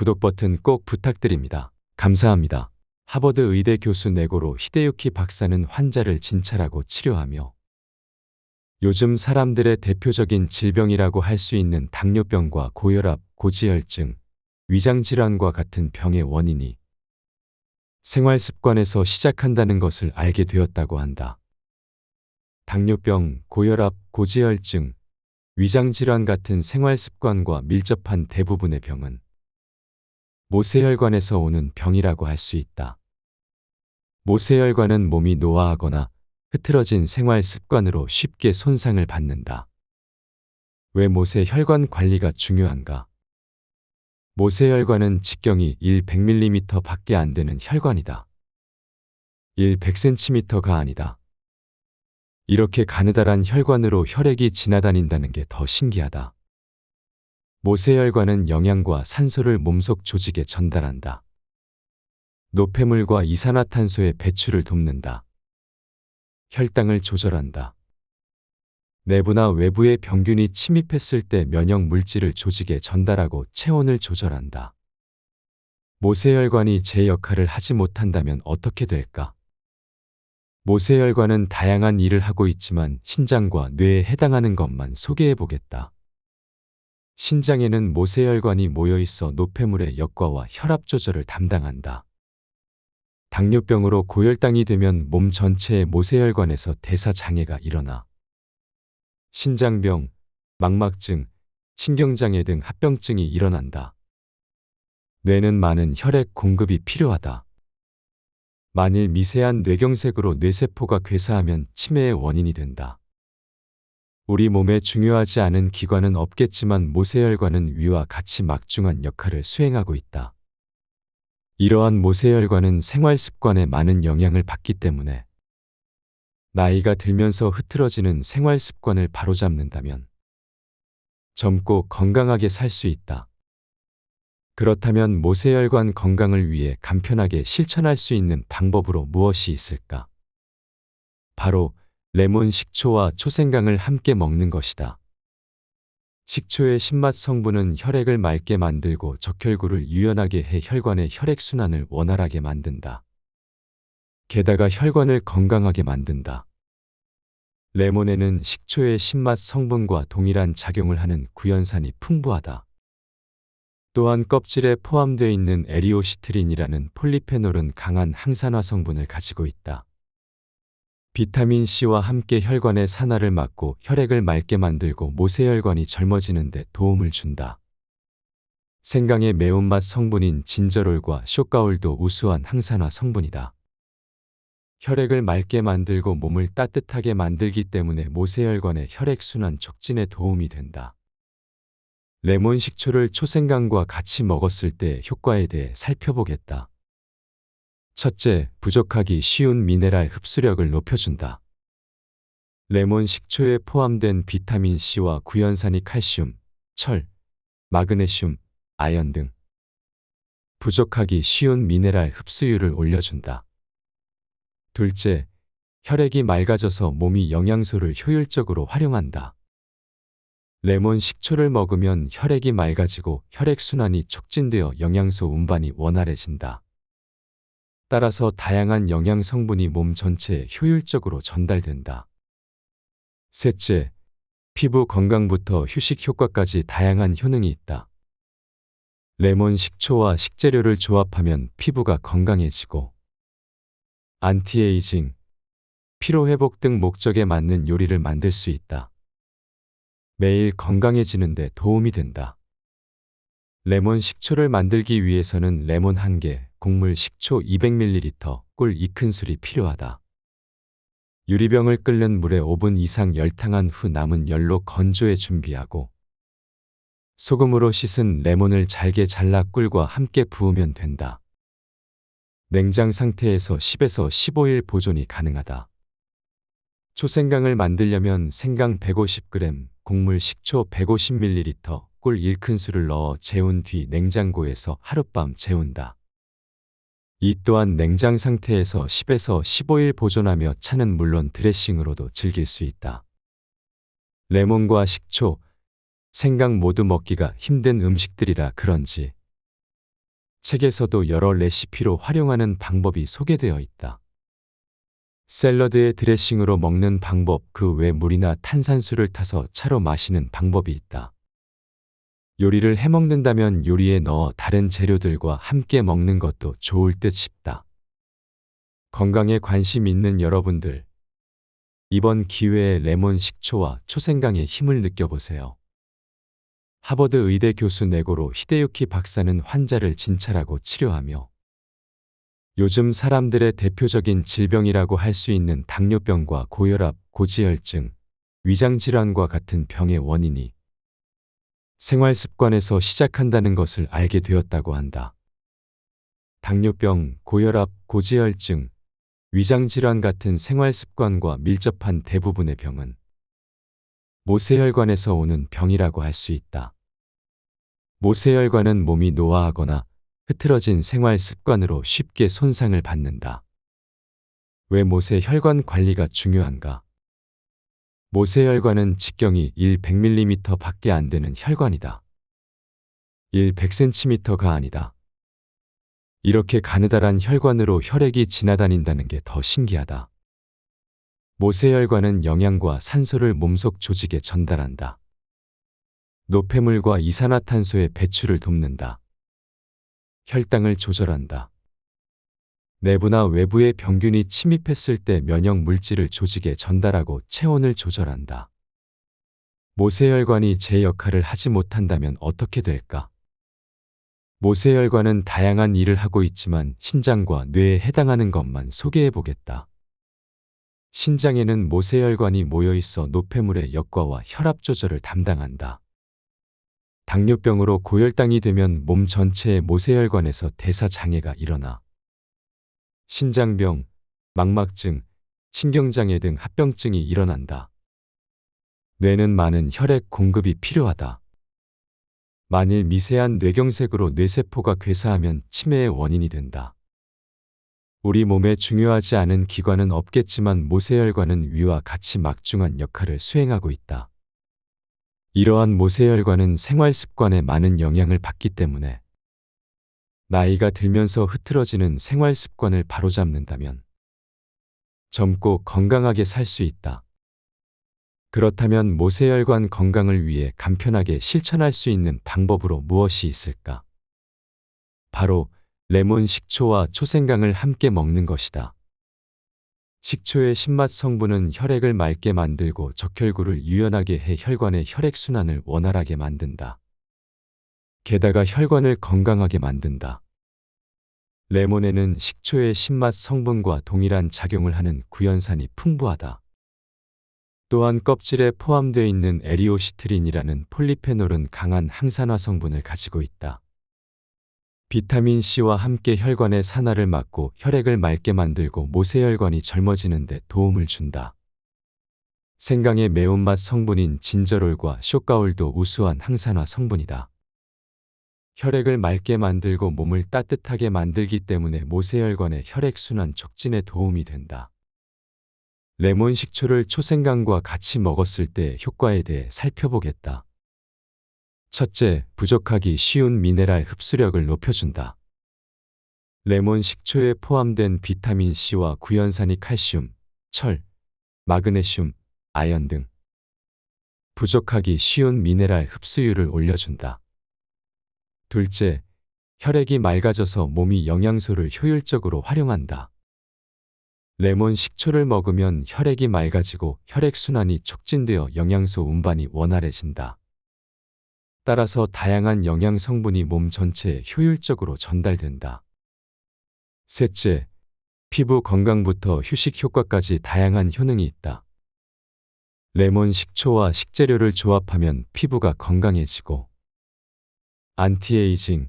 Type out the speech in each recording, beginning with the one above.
구독 버튼 꼭 부탁드립니다. 감사합니다. 하버드 의대 교수 네고로 히데유키 박사는 환자를 진찰하고 치료하며 요즘 사람들의 대표적인 질병이라고 할 수 있는 당뇨병과 고혈압, 고지혈증, 위장질환과 같은 병의 원인이 생활 습관에서 시작한다는 것을 알게 되었다고 한다. 당뇨병, 고혈압, 고지혈증, 위장질환 같은 생활 습관과 밀접한 대부분의 병은 모세혈관에서 오는 병이라고 할 수 있다. 모세혈관은 몸이 노화하거나 흐트러진 생활 습관으로 쉽게 손상을 받는다. 왜 모세혈관 관리가 중요한가? 모세혈관은 직경이 1 100mm 밖에 안 되는 혈관이다. 1 100cm가 아니다. 이렇게 가느다란 혈관으로 혈액이 지나다닌다는 게 더 신기하다. 모세혈관은 영양과 산소를 몸속 조직에 전달한다. 노폐물과 이산화탄소의 배출을 돕는다. 혈당을 조절한다. 내부나 외부의 병균이 침입했을 때 면역 물질을 조직에 전달하고 체온을 조절한다. 모세혈관이 제 역할을 하지 못한다면 어떻게 될까? 모세혈관은 다양한 일을 하고 있지만 신장과 뇌에 해당하는 것만 소개해 보겠다. 신장에는 모세혈관이 모여 있어 노폐물의 역과와 혈압 조절을 담당한다. 당뇨병으로 고혈당이 되면 몸 전체의 모세혈관에서 대사 장애가 일어나 신장병, 망막증, 신경장애 등 합병증이 일어난다. 뇌는 많은 혈액 공급이 필요하다. 만일 미세한 뇌경색으로 뇌세포가 괴사하면 치매의 원인이 된다. 우리 몸에 중요하지 않은 기관은 없겠지만 모세혈관은 위와 같이 막중한 역할을 수행하고 있다. 이러한 모세혈관은 생활 습관에 많은 영향을 받기 때문에 나이가 들면서 흐트러지는 생활 습관을 바로잡는다면 젊고 건강하게 살 수 있다. 그렇다면 모세혈관 건강을 위해 간편하게 실천할 수 있는 방법으로 무엇이 있을까? 바로 레몬 식초와 초생강을 함께 먹는 것이다. 식초의 신맛 성분은 혈액을 맑게 만들고 적혈구를 유연하게 해 혈관의 혈액순환을 원활하게 만든다. 게다가 혈관을 건강하게 만든다. 레몬에는 식초의 신맛 성분과 동일한 작용을 하는 구연산이 풍부하다. 또한 껍질에 포함되어 있는 에리오시트린이라는 폴리페놀은 강한 항산화 성분을 가지고 있다. 비타민C와 함께 혈관의 산화를 막고 혈액을 맑게 만들고 모세혈관이 젊어지는 데 도움을 준다. 생강의 매운맛 성분인 진저롤과 쇼가올도 우수한 항산화 성분이다. 혈액을 맑게 만들고 몸을 따뜻하게 만들기 때문에 모세혈관의 혈액순환 촉진에 도움이 된다. 레몬 식초를 초생강과 같이 먹었을 때 효과에 대해 살펴보겠다. 첫째, 부족하기 쉬운 미네랄 흡수력을 높여준다. 레몬 식초에 포함된 비타민C와 구연산이 칼슘, 철, 마그네슘, 아연 등 부족하기 쉬운 미네랄 흡수율을 올려준다. 둘째, 혈액이 맑아져서 몸이 영양소를 효율적으로 활용한다. 레몬 식초를 먹으면 혈액이 맑아지고 혈액순환이 촉진되어 영양소 운반이 원활해진다. 따라서 다양한 영양 성분이 몸 전체에 효율적으로 전달된다. 셋째, 피부 건강부터 휴식 효과까지 다양한 효능이 있다. 레몬 식초와 식재료를 조합하면 피부가 건강해지고 안티에이징, 피로회복 등 목적에 맞는 요리를 만들 수 있다. 매일 건강해지는데 도움이 된다. 레몬 식초를 만들기 위해서는 레몬 1개, 곡물 식초 200ml, 꿀 2큰술이 필요하다. 유리병을 끓는 물에 5분 이상 열탕한 후 남은 열로 건조해 준비하고 소금으로 씻은 레몬을 잘게 잘라 꿀과 함께 부으면 된다. 냉장 상태에서 10에서 15일 보존이 가능하다. 초생강을 만들려면 생강 150g, 곡물 식초 150ml, 꿀 1큰술을 넣어 재운 뒤 냉장고에서 하룻밤 재운다. 이 또한 냉장 상태에서 10에서 15일 보존하며 차는 물론 드레싱으로도 즐길 수 있다. 레몬과 식초, 생강 모두 먹기가 힘든 음식들이라 그런지 책에서도 여러 레시피로 활용하는 방법이 소개되어 있다. 샐러드에 드레싱으로 먹는 방법 그 외 물이나 탄산수를 타서 차로 마시는 방법이 있다. 요리를 해 먹는다면 요리에 넣어 다른 재료들과 함께 먹는 것도 좋을 듯 싶다. 건강에 관심 있는 여러분들, 이번 기회에 레몬 식초와 초생강의 힘을 느껴보세요. 하버드 의대 교수 네고로 히데유키 박사는 환자를 진찰하고 치료하며 요즘 사람들의 대표적인 질병이라고 할 수 있는 당뇨병과 고혈압, 고지혈증, 위장질환과 같은 병의 원인이 생활 습관에서 시작한다는 것을 알게 되었다고 한다. 당뇨병, 고혈압, 고지혈증, 위장질환 같은 생활 습관과 밀접한 대부분의 병은 모세혈관에서 오는 병이라고 할 수 있다. 모세혈관은 몸이 노화하거나 흐트러진 생활 습관으로 쉽게 손상을 받는다. 왜 모세혈관 관리가 중요한가? 모세혈관은 직경이 1 100mm 밖에 안 되는 혈관이다. 1 100cm가 아니다. 이렇게 가느다란 혈관으로 혈액이 지나다닌다는 게 더 신기하다. 모세혈관은 영양과 산소를 몸속 조직에 전달한다. 노폐물과 이산화탄소의 배출을 돕는다. 혈당을 조절한다. 내부나 외부의 병균이 침입했을 때 면역 물질을 조직에 전달하고 체온을 조절한다. 모세혈관이 제 역할을 하지 못한다면 어떻게 될까? 모세혈관은 다양한 일을 하고 있지만 신장과 뇌에 해당하는 것만 소개해 보겠다. 신장에는 모세혈관이 모여 있어 노폐물의 역과와 혈압 조절을 담당한다. 당뇨병으로 고혈당이 되면 몸 전체의 모세혈관에서 대사 장애가 일어나 신장병, 망막증, 신경장애 등 합병증이 일어난다. 뇌는 많은 혈액 공급이 필요하다. 만일 미세한 뇌경색으로 뇌세포가 괴사하면 치매의 원인이 된다. 우리 몸에 중요하지 않은 기관은 없겠지만 모세혈관은 위와 같이 막중한 역할을 수행하고 있다. 이러한 모세혈관은 생활 습관에 많은 영향을 받기 때문에 나이가 들면서 흐트러지는 생활 습관을 바로잡는다면 젊고 건강하게 살 수 있다. 그렇다면 모세혈관 건강을 위해 간편하게 실천할 수 있는 방법으로 무엇이 있을까? 바로 레몬 식초와 초생강을 함께 먹는 것이다. 식초의 신맛 성분은 혈액을 맑게 만들고 적혈구를 유연하게 해 혈관의 혈액순환을 원활하게 만든다. 게다가 혈관을 건강하게 만든다. 레몬에는 식초의 신맛 성분과 동일한 작용을 하는 구연산이 풍부하다. 또한 껍질에 포함되어 있는 에리오시트린이라는 폴리페놀은 강한 항산화 성분을 가지고 있다. 비타민 C와 함께 혈관의 산화를 막고 혈액을 맑게 만들고 모세혈관이 젊어지는 데 도움을 준다. 생강의 매운맛 성분인 진저롤과 쇼가올도 우수한 항산화 성분이다. 혈액을 맑게 만들고 몸을 따뜻하게 만들기 때문에 모세혈관의 혈액순환 촉진에 도움이 된다. 레몬 식초를 초생강과 같이 먹었을 때 효과에 대해 살펴보겠다. 첫째, 부족하기 쉬운 미네랄 흡수력을 높여준다. 레몬 식초에 포함된 비타민 C와 구연산이 칼슘, 철, 마그네슘, 아연 등 부족하기 쉬운 미네랄 흡수율을 올려준다. 둘째, 혈액이 맑아져서 몸이 영양소를 효율적으로 활용한다. 레몬 식초를 먹으면 혈액이 맑아지고 혈액순환이 촉진되어 영양소 운반이 원활해진다. 따라서 다양한 영양 성분이 몸 전체에 효율적으로 전달된다. 셋째, 피부 건강부터 휴식 효과까지 다양한 효능이 있다. 레몬 식초와 식재료를 조합하면 피부가 건강해지고 안티에이징,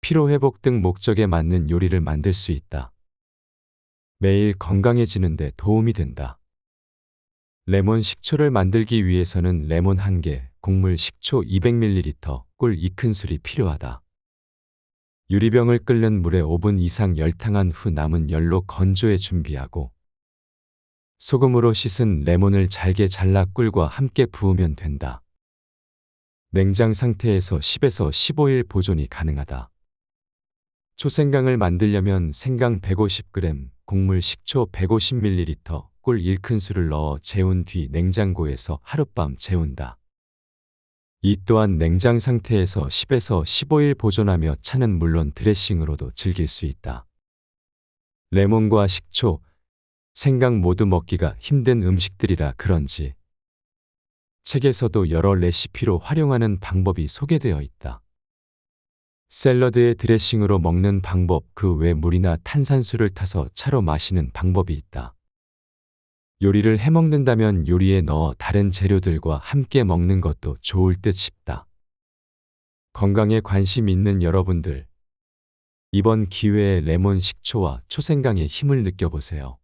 피로회복 등 목적에 맞는 요리를 만들 수 있다. 매일 건강해지는데 도움이 된다. 레몬 식초를 만들기 위해서는 레몬 1개, 곡물 식초 200ml, 꿀 2큰술이 필요하다. 유리병을 끓는 물에 5분 이상 열탕한 후 남은 열로 건조해 준비하고 소금으로 씻은 레몬을 잘게 잘라 꿀과 함께 부으면 된다. 냉장 상태에서 10에서 15일 보존이 가능하다. 초생강을 만들려면 생강 150g, 곡물 식초 150ml, 꿀 1큰술을 넣어 재운 뒤 냉장고에서 하룻밤 재운다. 이 또한 냉장 상태에서 10에서 15일 보존하며 차는 물론 드레싱으로도 즐길 수 있다. 레몬과 식초, 생강 모두 먹기가 힘든 음식들이라 그런지 책에서도 여러 레시피로 활용하는 방법이 소개되어 있다. 샐러드에 드레싱으로 먹는 방법 그 외 물이나 탄산수를 타서 차로 마시는 방법이 있다. 요리를 해 먹는다면 요리에 넣어 다른 재료들과 함께 먹는 것도 좋을 듯 싶다. 건강에 관심 있는 여러분들, 이번 기회에 레몬 식초와 초생강의 힘을 느껴보세요.